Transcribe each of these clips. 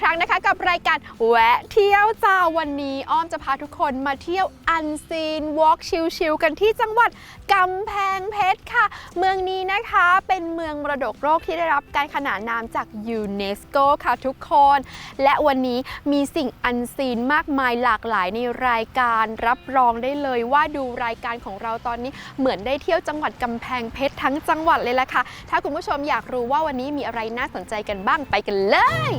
ครั้งนะคะ กับรายการแวะเที่ยวจ้าวันนี้อ้อมจะพาทุกคนมาเที่ยวอันซีนวอล์กชิลๆกันที่จังหวัดกำแพงเพชรค่ะ เมืองนี้นะคะเป็นเมืองมรดกโลกที่ได้รับการขนานนามจากยูเนสโกค่ะทุกคน และวันนี้มีสิ่งอันซีนมากมายหลากหลายในรายการรับรองได้เลยว่าดูรายการของเราตอนนี้เหมือนได้เที่ยวจังหวัดกำแพงเพชรทั้งจังหวัดเลยละค่ะ ถ้าคุณผู้ชมอยากรู้ว่าวันนี้มีอะไรน่าสนใจกันบ้างไปกันเลย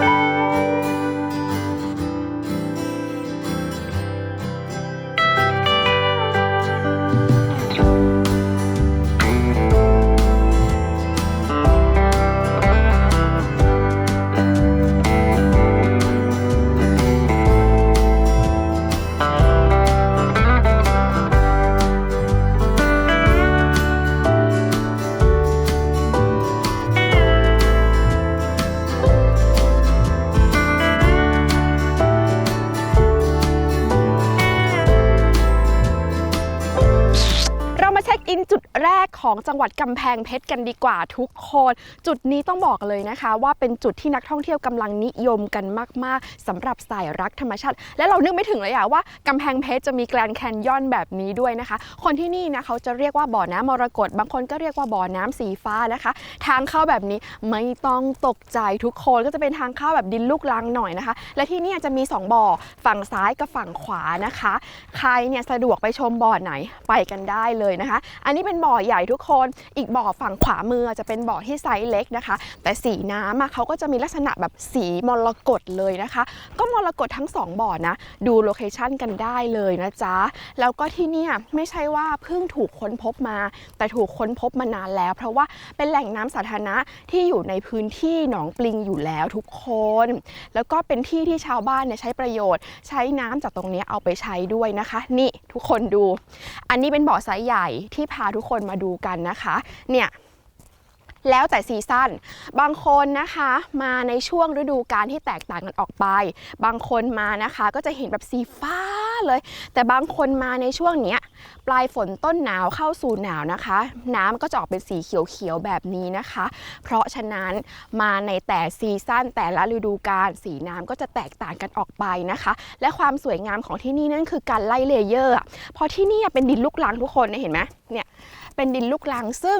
เของจังหวัดกำแพงเพชรกันดีกว่าทุกคน จุดนี้ต้องบอกเลยนะคะ ว่าเป็นจุดที่นักท่องเที่ยวกำลังนิยมกันมาก ๆสำหรับสายรักธรรมชาติ และเรานึกไม่ถึงเลยอะว่ากำแพงเพชรจะมีแกลนแคนยอนแบบนี้ด้วยนะคะ คนที่นี่นะเขาจะเรียกว่าบ่อน้ำมรกตบางคนก็เรียกว่าบ่อน้ำสีฟ้านะคะ ทางเข้าแบบนี้ไม่ต้องตกใจทุกคนก็จะเป็นทางเข้าแบบดินลูกลังหน่อยนะคะ และที่นี่จะมีสองบ่อฝั่งซ้ายกับฝั่งขวานะคะ ใครเนี่ยสะดวกไปชมบ่อไหนไปกันได้เลยนะคะ อันนี้เป็นบ่อใหญ่ทุกคน อีกบ่อฝั่งขวามือจะเป็นบ่อที่ไซส์เล็กนะคะ แต่สีน้ำอะเขาก็จะมีลักษณะแบบสีมรกตเลยนะคะ ก็มรกตทั้งสองบ่อนะ ดูโลเคชันกันได้เลยนะจ๊ะ แล้วก็ที่เนี่ยไม่ใช่ว่าเพิ่งถูกค้นพบมา แต่ถูกค้นพบมานานแล้ว เพราะว่าเป็นแหล่งน้ำสาธารณะที่อยู่ในพื้นที่หนองปลิงอยู่แล้วทุกคน แล้วก็เป็นที่ที่ชาวบ้านเนี่ยใช้ประโยชน์ ใช้น้ำจากตรงเนี้ยเอาไปใช้ด้วยนะคะ นี่ทุกคนดู อันนี้เป็นบ่อไซส์ใหญ่ที่พาทุกคนมาดูกันนะคะเนี่ยแล้วแต่ซีซั่น บางคนนะคะมาในช่วงฤดูกาลที่แตกต่างกันออกไป บางคนมานะคะก็จะเห็นแบบสีฟ้าเลย แต่บางคนมาในช่วงเนี้ยปลายฝนต้นหนาวเข้าสู่หนาวนะคะ น้ำก็จะออกเป็นสีเขียวๆแบบนี้นะคะ เพราะฉะนั้นมาในแต่ซีซั่นแต่ละฤดูกาลสีน้ำก็จะแตกต่างกันออกไปนะคะ และความสวยงามของที่นี่นั่นคือการไล่เลเยอร์พราะที่นี่เป็นดินลูกรังทุกคนเห็นไหมเนี่ย เป็นดินลูกลังซึ่ง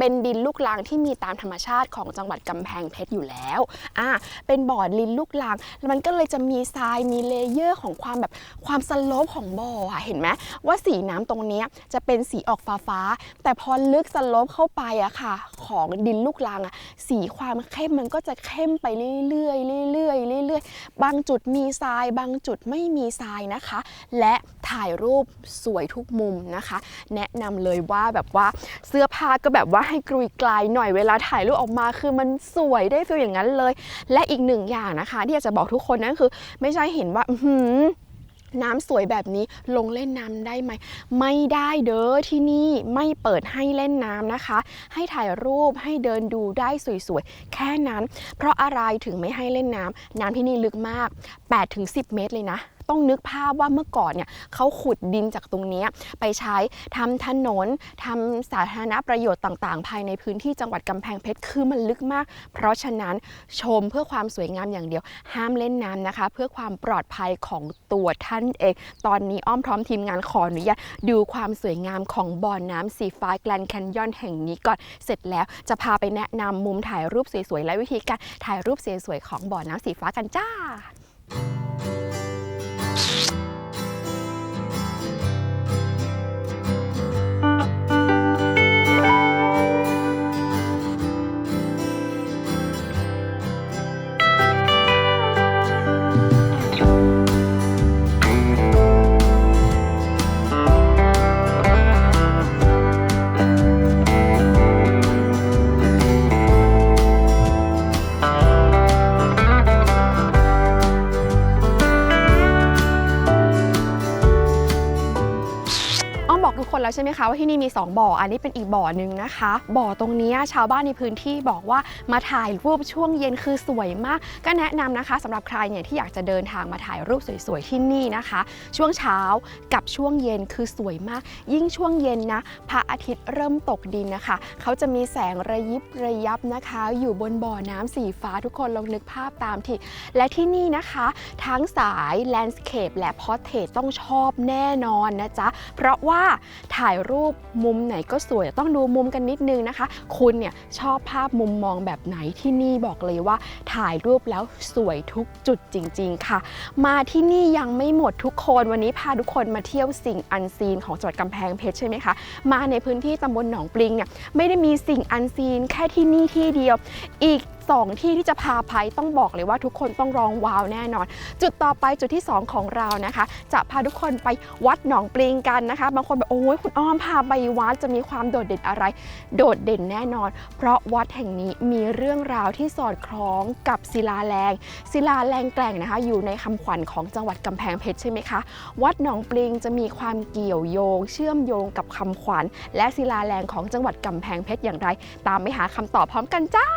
เป็นดินลูกรังที่มีตามธรรมชาติของจังหวัดกำแพงเพชรอยู่แล้วอ่าเป็นบ่อดินลูกรังแล้วมันก็เลยจะมีทรายมีเลเยอร์ของความแบบความสโลปของบ่ออะเห็นไหมว่าสีน้ำตรงนี้จะเป็นสีออกฟ้าฟ้าๆแต่พอลึกสโลปเข้าไปอะค่ะ ของดินลูกรังอะสีความเข้มมันก็จะเข้มไปเรื่อยๆเรื่อยๆเรื่อยๆบางจุดมีทรายบางจุดไม่มีทรายนะคะ และถ่ายรูปสวยทุกมุมนะคะ แนะนำเลยว่าแบบว่าเสื้อผ้าก็แบบว่าให้กรุยกลายหน่อยเวลาถ่ายรูปออกมา คือมันสวยได้ฟีลอย่างนั้นเลย และอีกหนึ่งอย่างนะคะ ที่อยากจะบอกทุกคนนั่นคือ ไม่ใช่เห็นว่าอืน้ำสวยแบบนี้ลงเล่นน้ำได้ไหม ไม่ได้เด้อที่นี่ไม่เปิดให้เล่นน้ำนะคะ ให้ถ่ายรูปให้เดินดูได้สวยๆ แค่นั้น เพราะอะไรถึงไม่ให้เล่นน้ำน้ำที่นี่ลึกมาก 8-10 เมตรเลยนะ ต้องนึกภาพว่าเมื่อก่อนเนี่ยเขาขุดดินจากตรงนี้ไปใช้ทำถนนทำสาธารณประโยชน์ต่างๆ ภายในพื้นที่จังหวัดกำแพงเพชรคือมันลึกมาก เพราะฉะนั้นชมเพื่อความสวยงามอย่างเดียว ห้ามเล่นน้ำนะคะ เพื่อความปลอดภัยของตัวท่านเอง ตอนนี้อ้อมพร้อมทีมงานขออนุญาตดูความสวยงามของบ่อน้ำสีฟ้าแกลนแคนยอนแห่งนี้ก่อนเสร็จแล้วจะพาไปแนะนำมุมถ่ายรูปสวยๆและวิธีการถ่ายรูปสวยๆของบ่อน้ำสีฟ้ากันจ้า Pişt. ช่ไหมคะว่าที่นี่มี 2 บ่อ อันนี้เป็นอีกบ่อหนึ่งนะคะ บ่อตรงนี้ชาวบ้านในพื้นที่บอกว่ามาถ่ายรูปช่วงเย็นคือสวยมาก ก็แนะนำนะคะสำหรับใครเนี่ยที่อยากจะเดินทางมาถ่ายรูปสวยๆที่นี่นะคะ ช่วงเช้ากับช่วงเย็นคือสวยมาก ยิ่งช่วงเย็นนะพระอาทิตย์เริ่มตกดินนะคะ เขาจะมีแสงระยิบระยับนะคะ อยู่บนบ่อน้ำสีฟ้าทุกคนลองนึกภาพตามที่ และที่นี่นะคะ ทั้งสายแลนด์สเคปและพอร์เทรตต้องชอบแน่นอนนะจ๊ะเพราะว่าถ่ายายรูปมุมไหนก็สวยต้องดูมุมกันนิดนึงนะคะ คุณเนี่ยชอบภาพมุมมองแบบไหนที่นี่บอกเลยว่า ถ่ายรูปแล้วสวยทุกจุดจริง ๆ ค่ะ มาที่นี่ยังไม่หมดทุกคนวันนี้พาทุกคนมาเที่ยวสิ่งอันซีนของจังหวัดกำแพงเพชรใช่ไหมคะมาในพื้นที่ตำบลหนองปลิงเนี่ยไม่ได้มีสิ่งอันซีนแค่ที่นี่ที่เดียว อีก สองที่ที่จะพาไปต้องบอกเลยว่าทุกคนต้องร้องว้าวแน่นอน จุดต่อไปจุดที่ 2 ของเรานะคะ จะพาทุกคนไปวัดหนองปลิงกันนะคะ บางคนแบบโอ้ยคุณอ้อมพาไปวัดจะมีความโดดเด่นอะไร โดดเด่นแน่นอน เพราะวัดแห่งนี้มีเรื่องราวที่สอดคล้องกับศิลาแรงศิลาแรงแกร่งนะคะ อยู่ในคำขวัญของจังหวัดกำแพงเพชรใช่ไหมคะ วัดหนองปลิงจะมีความเกี่ยวโยง เชื่อมโยงกับคำขวัญ และศิลาแรงของจังหวัดกำแพงเพชรอย่างไร ตามไปหาคำตอบพร้อมกันจ้า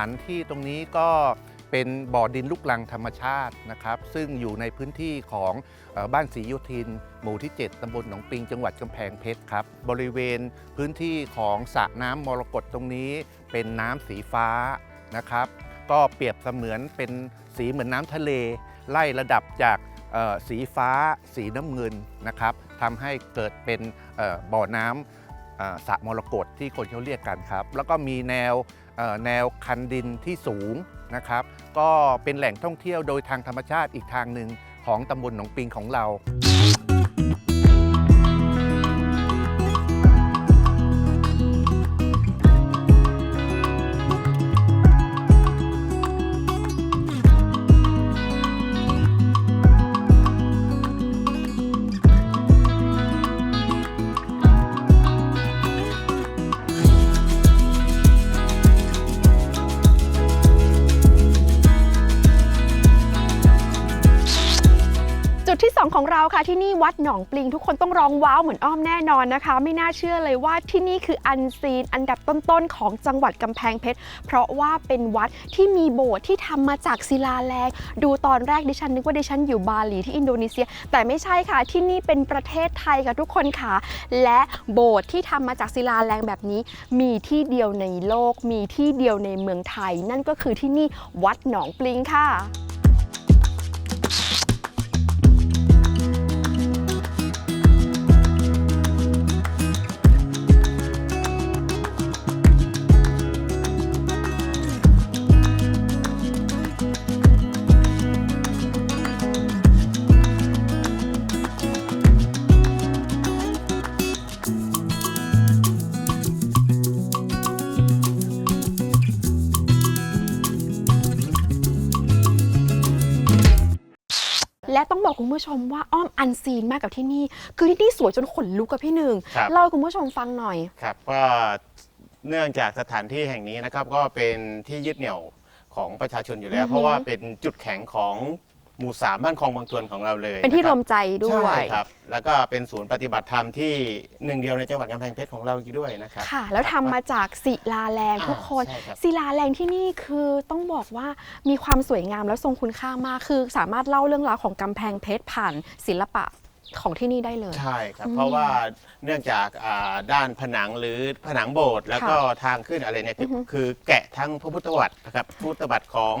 เดิมสถานที่ตรงนี้ก็เป็นบ่อดินลูกลังธรรมชาตินะครับ ซึ่งอยู่ในพื้นที่ของบ้านศรีโยธิน หมู่ที่ 7 ตำบลหนองปิง จังหวัดกำแพงเพชรครับ บริเวณพื้นที่ของสระน้ำมรกตตรงนี้ เป็นน้ำสีฟ้านะครับ ก็เปรียบเสมือนเป็นสีเหมือนน้ำทะเล ไล่ระดับจากสีฟ้า สีน้ำเงินนะครับทำให้เกิดเป็นบ่อน้ำสระมรกตที่คนเขาเรียกกันครับ แล้วก็มีแนว แนวคันดินที่สูงนะครับ ก็เป็นแหล่งท่องเที่ยวโดยทางธรรมชาติอีกทางหนึ่งของตำบลหนองปิงของเรา จุดที่2ของของเราค่ะที่นี่วัดหนองปลิงทุกคนต้องร้องว้าวเหมือนอ้อมแน่นอนนะคะ ไม่น่าเชื่อเลยว่าที่นี่คืออันซีนอันดับต้นๆของจังหวัดกำแพงเพชร เพราะว่าเป็นวัดที่มีโบสถ์ที่ทำมาจากศิลาแรงดูตอนแรกดิฉันนึกว่าดิฉันอยู่บาหลีที่อินโดนีเซีย แต่ไม่ใช่ค่ะที่นี่เป็นประเทศไทยค่ะทุกคนค่ะ และโบสถ์ที่ทำมาจากศิลาแรงแบบนี้ มีที่เดียวในโลก มีที่เดียวในเมืองไทย นั่นก็คือที่นี่วัดหนองปลิงค่ะ ผู้ชมว่าอ้อมอันซีนมากกับที่นี่ คือที่นี่สวยจนขนลุกกับพี่หนึ่งครับ เล่าให้คุณผู้ชมฟังหน่อย ครับก็เนื่องจากสถานที่แห่งนี้นะครับก็เป็นที่ยึดเหนี่ยวของประชาชนอยู่แล้ว อือฮึเพราะว่าเป็นจุดแข็งของ หมู่สามบ้านคลองบางตวนของเราเลยเป็นที่ะครบวมใจด้วยใช่ครับ แล้วก็เป็นศูนย์ปฏิบัติธรรมที่หนึ่งเดียวในจังหวัดกำแพงเพชรของเราอีกด้วยนะครับ ค่ะ แล้วทำมาจากศิลาแรงอ่าทุกคนใช่ครับ ศิลาแรงที่นี่คือต้องบอกว่ามีความสวยงามและทรงคุณค่ามากคือ สามารถเล่าเรื่องราวของกำแพงเพชรผ่านศิลปะ ของที่นี่ได้เลย ใช่ครับอืมเพราะว่าเนื่องจากอ่าด้านผนังหรือผนังโบสถ์แล้วก็ทางขึ้นอะไรเนี่ยคืออฮึคือแกะทั้งพระพุทธวัตรนะครับพุทธวัตรของ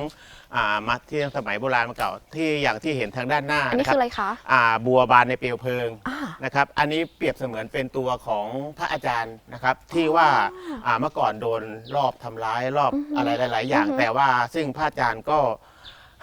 อ่ามาที่สมัยโบราณมาเก่าที่อย่างที่เห็นทางด้านหน้าอันนี้นะคคืรัอบอะไรคะ อ่าบัวบานในเปลวเพลิงอ่า นะครับ อันนี้เปรียบเสมือนเป็นตัวของพระอาจารย์นะครับ ที่ว่าอ่าเมื่อก่อนโดนรอบทำร้ายรอบอือฮึอะไรหลาย ๆ อย่างอือฮึแต่ว่าซึ่งพระอาจารย์ก็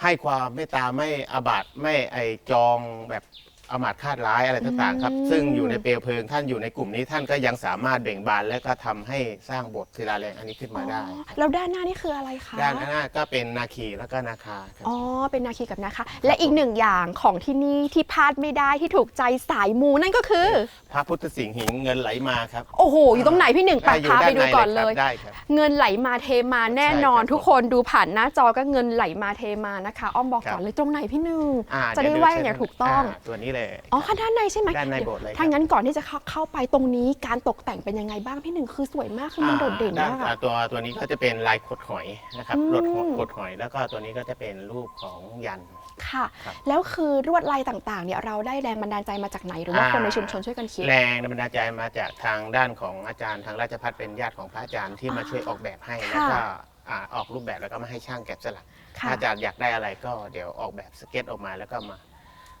ให้ความเมตตาไม่อาบัตไม่ไอจองแบบ อามาตย์คาดร้ายอะไรต่างๆครับ ซึ่งอยู่ในเปลวเพลิงท่านอยู่ในกลุ่มนี้ท่านก็ยังสามารถเบ่งบานและก็ทำให้สร้างโบทศิลาแรงอันนี้ขึ้นมาได้ อ๋อแล้วด้านหน้านี่คืออะไรคะ ด้านหน้าก็เป็นนาคีแล้วก็นาคาครับ อ๋อ เป็นนาคีกับนาคะ และอีกหนึ่งอย่างของที่นี่ที่พลาดไม่ได้ที่ถูกใจสายมูนั่นก็คือ พระพุทธสิงห์หิงเงินไหลมาครับโอ้โห อยู่ตรงไหนพี่หนึ่งไปอ่อยู่พาไปนดูในก่อนคเลรับยได้ครับ เงินไหลมาเทมาแน่นอน ใช่ครับทุกคนดูผ่านหน้าจอก็เงินไหลมาเทมานะคะ อ้อมบอกครับก่อนเลยตรงไหนพี่หนึ่งอ่าจะได้เยวว่าเชิญอย่างถูกต้องาตัวนี้เลยอ๋อค่ะด้านในใช่ไหมด้านในโบสถ์เลยครับถ้างั้นก่อนที่จะเข้าเข้าไปตรงนี้การตกแต่งเป็นยังไงบ้างพี่หนึ่งคือสวยมากคือมันโดดเด่นอ่มากอ่อะตัวตัวนี้ก็จะเป็นลายขดหอยนะครับอืมรถขดหอย แล้วก็ตัวนี้ก็จะเป็นรูปของยันค่ะครับแล้วคือลวดลายต่างๆเนี่ยเราได้แรงบันดาลใจมาจากไหนหรือว่าอ่าคนในชุมชนช่วยกันคิดแรงบันดาลใจมาจากทางด้านของอาจารย์ทางราชพัฒเป็นญาติของพระอาจารย์ที่มาช่วยออกแบบให้ค่ะแล้วก็อ่าออกรูปแบบแล้วก็มาให้ช่างแกะสลักค่ะถ้าอาจารย์อยากได้อะไรก็เดี๋ยวออกแบบสเก็ตออกมาแล้วก็มา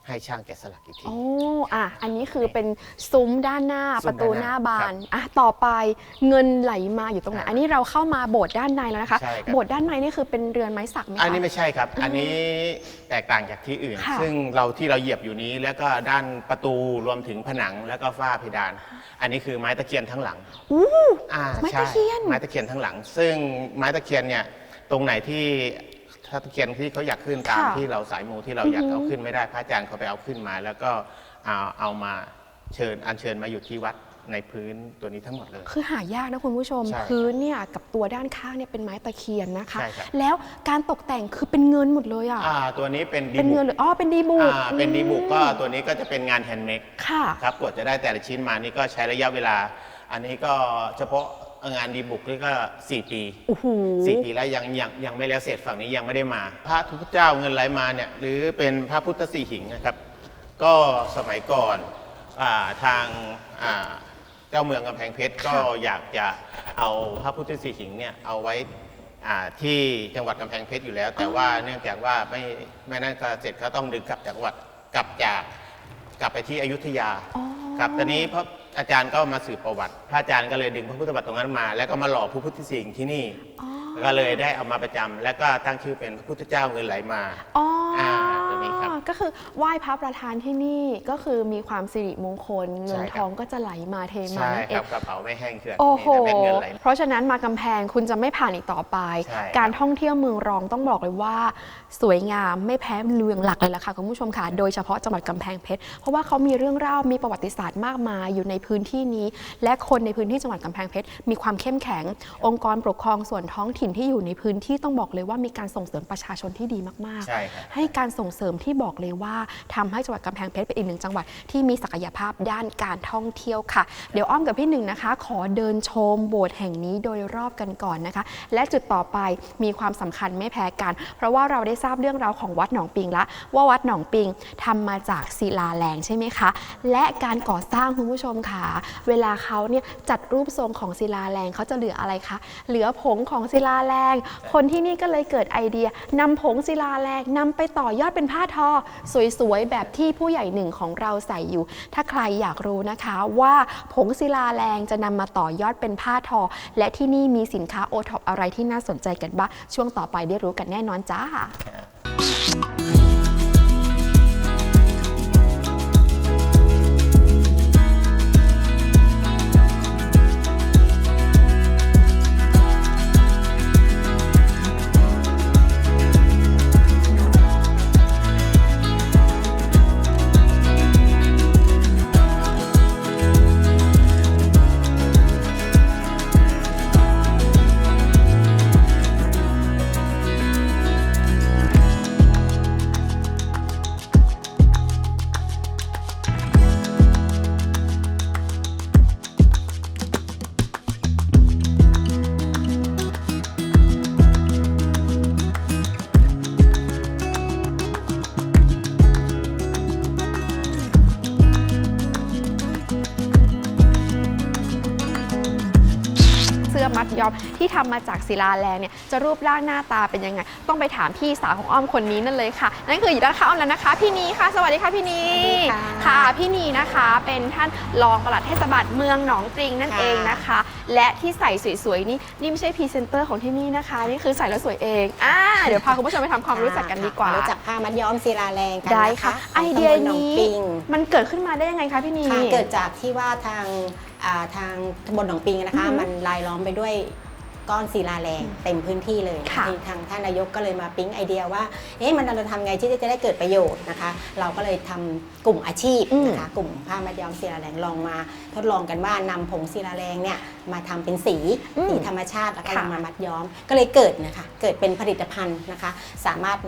ให้ช่างแกะสลักอีกที โอ้อะอันนี้คือเป็นซุ้มด้านหน้าซุ้ปมระตูด้านหหน้าน้าบาครันบอะต่อไปเงินไหลมาอยู่ตรงไหนอ่าอันนี้เราเข้ามาโบสถ์ด้านในแล้วนะคะ ใช่ครับ โบสถ์ด้านในนี่คือเป็นเรือนไม้สักไหมคะ อันนี้ไม่ใช่ครับ อันนี้แตกต่างจากที่อื่น ค่ะ ซึ่งเราที่เราเหยียบอยู่นี้ แล้วก็ด้านประตูรวมถึงผนังแล้วก็ฝ้าเพดาน อันนี้คือไม้ตะเคียนทั้งหลัง อู้ อ่าไม้ใช่ตะเคียนไม้ตะเคียนทั้งหลัง ซึ่งไม้ตะเคียนเนี่ยตรงไหนที่ ถ้าตะเคียนที่เขาอยากขึ้นตามค่ะที่เราสายมูที่เราอือฮึอยากเอาขึ้นไม่ได้พระอาจารย์เขาไปเอาขึ้นมา แล้วก็เอาเอามาเชิญอัญเชิญมาอยู่ที่วัดในพื้นตัวนี้ทั้งหมดเลย คือหายากนะคุณผู้ชม ใช่พื้นเนี่ยกับตัวด้านข้างเนี่ยเป็นไม้ตะเคียนนะคะ ใช่ครับ แล้วการตกแต่งคือเป็นเงินหมดเลยอะอ่าตัวนี้เป็นดีเป็นบุเงินกหรืออ๋อเป็นดีบุกอ่าเป็นดีบุกก็ตัวนี้ก็จะเป็นงานแฮนด์เมด ค่ะ ครับกว่าจะได้แต่ละชิ้นมานี่ก็ใช้ระยะเวลา อันนี้ก็เฉพาะ งานดีบุกนี่ก็4ปีโอ้โหสี่ปีแล้วยังยังยังไม่แล้วเสร็จฝั่งนี้ยังไม่ได้มา พระทุกเจ้าเงินไหลมาเนี่ยหรือเป็นพระพุทธสีหิงนะครับ ก็สมัยก่อนอาทางอ่าเจ้าเมืองกำแพงเพชรก็อยากจะเอาพระพุทธสีหิงเนี่ยเอาไว้อ่าที่จังหวัดกำแพงเพชรอยู่แล้ว แต่ว่าเนื่องจากว่าไม่ไม่นั่นก็เสร็จเขาต้องดึงกลับจากจังหวัดกลับจากกลับไปที่อยุธยา อ๋อ ครับตอนนี้พระ อาจารย์ก็มาสืบประวัติ พระอาจารย์ก็เลยดึงพระพุทธบัตรตรงนั้นมา แล้วก็มาหล่อพระพุทธสิงห์ที่นี่อ๋อก็เลยได้เอามาประจำแล้วก็ตั้งชื่อเป็นพระพุทธเจ้าเงินไหลมาอ๋ออาตัวนี้ครับ ก็คือไหว้พระประธานที่นี่ก็คือมีความสิริมงคลเงินใช่ทครับองก็จะไหลมาเทมาใช่นั่นเอครัง บกระเป๋าไม่แห้งเขื่อนโอ้โห มีแต่เม็ดเงินไหลมาเพราะฉะนั้นมากำแพงคุณจะไม่ผ่านอีกต่อไป ใช่ครับ การท่องเที่ยวเมืองรองต้องบอกเลยว่า สวยงามไม่แพ้เมืองหลักเลยล่ะค่ะคุณผู้ชมค่ะ โดยเฉพาะจังหวัดกำแพงเพชร เพราะว่าเขามีเรื่องเล่ามีประวัติศาสตร์มากมายอยู่ในพื้นที่นี้ และคนในพื้นที่จังหวัดกำแพงเพชรมีความเข้มแข็ง องค์กรปกครองส่วนท้องถิ่นที่อยู่ในพื้นที่ต้องบอกเลยว่ามีการส่งเสริมประชาชนที่ดีมากๆใช่ครับให้การส่งเสริมที่บอกเลยว่าทำให้จังหวัดกำแพงเพชรเป็นอีกหนึ่งจังหวัดที่มีศักยภาพด้านการท่องเที่ยวค่ะ เดี๋ยวอ้อมกับพี่หนึ่งนะคะ ขอเดินชมโบสถ์แห่งนี้โดยรอบกันก่อนนะคะ และจุดต่อไปมีความสำคัญไม่แพ้กัน เพราะว่าเราได้ทราบเรื่องราวของวัดหนองปิงละ ว่าวัดหนองปิงทำมาจากศิลาแรงใช่ไหมคะ และการก่อสร้างคุณผู้ชมค่ะ เวลาเขาเนี่ยจัดรูปทรงของศิลาแรงเขาจะเหลืออะไรคะ เหลือผงของศิลาแรง คนที่นี่ก็เลยเกิดไอเดียนำผงศิลาแรงนำไปต่อยอดเป็นผ้าทอสวยๆ แบบที่ผู้ใหญ่หนึ่งของเราใส่อยู่ ถ้าใครอยากรู้นะคะว่าผงศิลาแรงจะนำมาต่อยอดเป็นผ้าทอ และที่นี่มีสินค้าโอท็อปอะไรที่น่าสนใจกันบ้างช่วงต่อไปได้รู้กันแน่นอนจ้า ที่ทำมาจากศิลาแรงเนี่ยจะรูปร่างหน้าตาเป็นยังไง ต้องไปถามพี่สาวของอ้อมคนนี้นั่นเลยค่ะ นั่นคืออยู่ด้านข้างอ้อมแล้วนะคะ พี่นีค่ะ สวัสดีค่ะพี่นีสวัสดีค่ะค่ะพี่นีนะคะเป็นท่านรองปลัดเทศบาลเมืองหนองปริงนั่นค่ะเองนะคะ และที่ใส่สวยๆนี่นี่ไม่ใช่พรีเซนเตอร์ของที่นี่นะคะนี่คือใส่แล้วสวยเองอ่าเดี๋ยวพาคุณผู้ชมไปทำความรู้จักกันดีกว่ารู้จักผ้ามัดย้อมศิลาแรงกันได้นค่ะขไอองเดียตำบลหนองนี้ปิงมันเกิดขึ้นมาได้ยังไงคะพี่นีค่ะเกิดจากที่ว่าทางอ่าทางตำบลหนองปิงนะคะอือฮึมันลายล้อมไปด้วย ก้อนศิลาแรงเต็มพื้นที่เลยค่ะที่ทางท่านนายกก็เลยมาปิ๊งไอเดียว่าเอ๊ะมันเราทำไงที่จะได้เกิดประโยชน์นะคะ เราก็เลยทำกลุ่มอาชีพนะคะกลุ่มผ้ามัดย้อมศิลาแรงลองมา ทดลองกันว่านำผงศิลาแรงเนี่ยมาทำเป็นสีอืมสีธรรมชาติแล้วก็ค่ะนำมามัดย้อมก็เลยเกิดนะคะเกิดเป็นผลิตภัณฑ์นะคะ สามารถ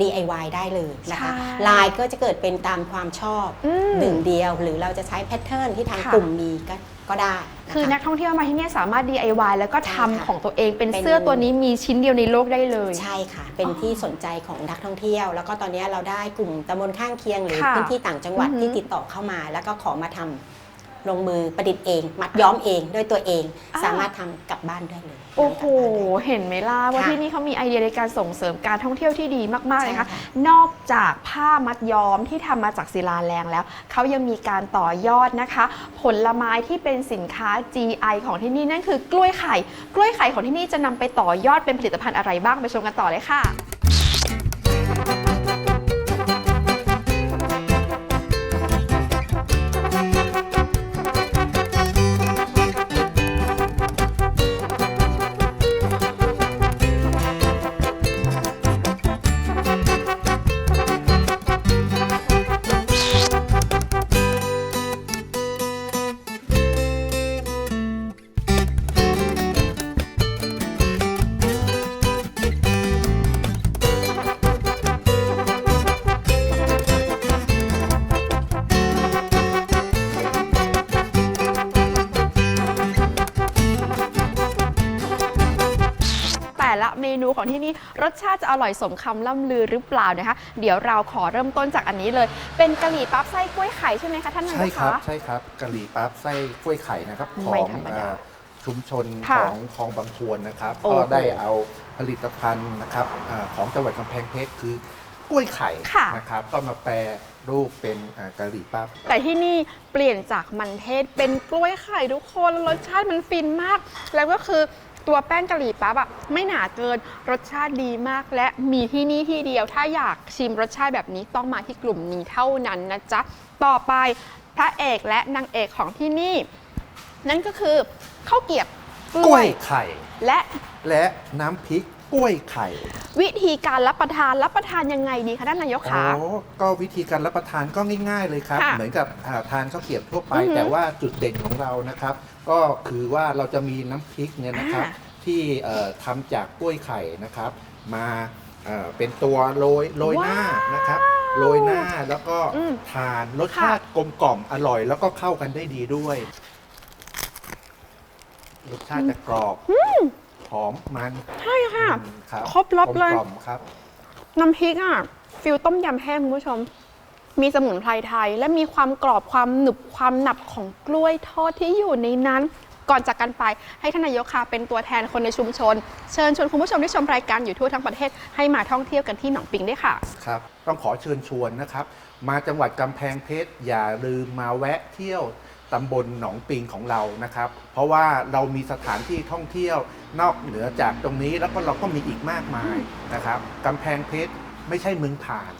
DIY ได้เลยนะคะใช่ลายก็จะเกิดเป็นตามความชอบอืมหนึ่งเดียว หรือเราจะใช้แพทเทิร์นที่ทางค่ะกลุ่มมีก็ ก็ได้ะะคือนักท่องเที่ยวมาที่เนี่ยสามารถ DIY แล้วก็ทำใช่ค่ะของตัวเองเป็นเป็นเสื้อตัวนี้มีชิ้นเดียวในโลกได้เลย ใช่ค่ะ เป็นอ๋อที่สนใจของนักท่องเที่ยว แล้วก็ตอนนี้เราได้กลุ่มตำบลข้างเคียงหรือค่ะพื้นที่ต่างจังหวัดอือฮึที่ติดต่อเข้ามา แล้วก็ขอมาทำ ลงมือประดิษฐ์เอง มัดย้อมเองด้วยตัวเอง อ่า สามารถทำกลับบ้านได้เลย โอ้โหนำกลับบ้านได้เห็นไหมล่ะว่าค่ะที่นี่เขามีไอเดียในการส่งเสริมการท่องเที่ยวที่ดีมากๆเลยนะคะ ใช่ค่ะ นอกจากผ้ามัดย้อมที่ทำมาจากศิลาแรงแล้ว เขายังมีการต่อยอดนะคะ ผลไม้ที่เป็นสินค้า GI ของที่นี่นั่นคือกล้วยไข่ กล้วยไข่ของที่นี่จะนำไปต่อยอดเป็นผลิตภัณฑ์อะไรบ้างไปชมกันต่อเลยค่ะ สชาติจะอร่อยสมคำล่ำลือหรือเปล่านะคะ เดี๋ยวเราขอเริ่มต้นจากอันนี้เลย เป็นกะหรี่ปั๊บไส้กล้วยไข่ใช่ไหมคะท่านนายใช่กครับคะใช่ครับกะหรี่ปั๊บไส้กล้วยไข่นะครับขไม่องธรรมดาอ่าชุมชนค่ะของคลองบางพวนนะครับโอ้ก็โหได้เอาผลิตภัณฑ์นะครับอาของจังหวัดกำแพงเพชรคือกล้วยไข่ค่ะนะครับก็มาแปรรูปเป็นอ่ากะหรี่ปั๊บ แต่ที่นี่เปลี่ยนจากมันเทศเป็นกล้วยไข่ทุกคนแล้วรสชาติมันฟินมาก แล้วก็คือ ตัวแป้งกะหรี่ปั๊บอะไม่หนาเกินรสชาติดีมาก และมีที่นี่ที่เดียว ถ้าอยากชิมรสชาติแบบนี้ต้องมาที่กลุ่มนี้เท่านั้นนะจ๊ะต่อไปพระเอกและนางเอกของที่นี่ นั่นก็คือข้าวเกรียบกกล้ล้ววยยไข่ และและน้ำพริก กล้วยไข่ วิธีการรับประทานรับประทานยังไงดีคะท่านนายกอ๋คะอก็วิธีการรับประทานก็ง่าย ๆ เลยครับ ค่ะเหมือนกับอ่าทานข้าวเกรียบทั่วไป อือหือแต่ว่าจุดเด่นของเรานะครับ ก็คือว่าเราจะมีน้ำพริกเนี่ยนะครับ อ่าที่เอ่อทำจากกล้วยไข่นะครับ มาเอ่อเป็นตัวโรยโรยหน้านะครับ โรยหน้าแล้วก็อืมทานรสชาติกลมกล่อมอร่อย แล้วก็เข้ากันได้ดีด้วย รสชาติจะกรอบ หอมมันใช่ค่ะอืมครับครบรสเลย กลมกล่อมครับ น้ำพริกอะฟิลต้มยำแห้งคุณผู้ชม มีสมุนไพรไทย และมีความกรอบความหนึบความหนับของกล้วยทอดที่อยู่ในนั้น ก่อนจากกันไปให้ท่านนายกค่ะเป็นตัวแทนคนในชุมชน เชิญชวนคุณผู้ชมที่ชมรายการอยู่ทั่วทั้งประเทศให้มาท่องเที่ยวกันที่หนองปิงด้วยค่ะ ครับ ต้องขอเชิญชวนนะครับ มาจังหวัดกำแพงเพชร อย่าลืมมาแวะเที่ยว ตำบลหนองปิงของเรานะครับ เพราะว่าเรามีสถานที่ท่องเที่ยวนอกเหนือจากตรงนี้แล้วก็เราก็มีอีกมากมายนะครับกำแพงเพชรไม่ใช่เมืองผ่าน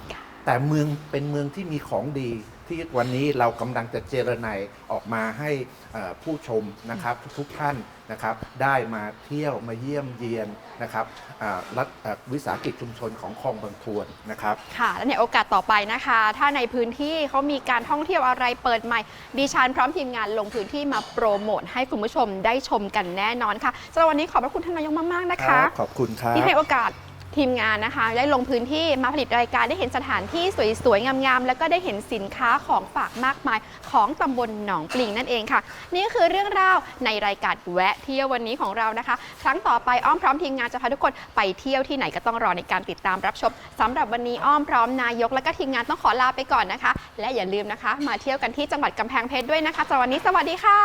แต่เมืองเป็นเมืองที่มีของดี ที่วันนี้เรากำลังจะเจรไนยออกมาให้เอ่อผู้ชมนะครับทุกๆท่านนะครับได้มาเที่ยวมาเยี่ยมเยียนนะครับอ่ารัฐเอ่อวิสาหกิจชุมชนของคลองบางทวนนะครับค่ะและในโอกาสต่อไปนะคะ ถ้าในพื้นที่เขามีการท่องเที่ยวอะไรเปิดใหม่ดิฉันพร้อมทีมงานลงพื้นที่มาโปรโมทให้คุณผู้ชมได้ชมกันแน่นอนค่ะสำหรับวันนี้ขอบพระคุณท่านนายกมากๆนะคะ ขอบคุณครับที่ให้โอกาส ทีมงานนะคะ ได้ลงพื้นที่มาผลิตรายการได้เห็นสถานที่สวยๆ งามๆ แล้วก็ได้เห็นสินค้าของฝากมากมายของตำบลหนองปลิงนั่นเองค่ะ นี่คือเรื่องราวในรายการแวะเที่ยววันนี้ของเรานะคะ ครั้งต่อไปอ้อมพร้อมทีมงานจะพาทุกคนไปเที่ยวที่ไหนก็ต้องรอในการติดตามรับชมสำหรับวันนี้อ้อมพร้อมนายก และก็ทีมงานต้องขอลาไปก่อนนะคะ และอย่าลืมนะคะ มาเที่ยวกันที่จังหวัดกำแพงเพชรด้วยนะคะสำหวันนี้สวัสดีค่ะ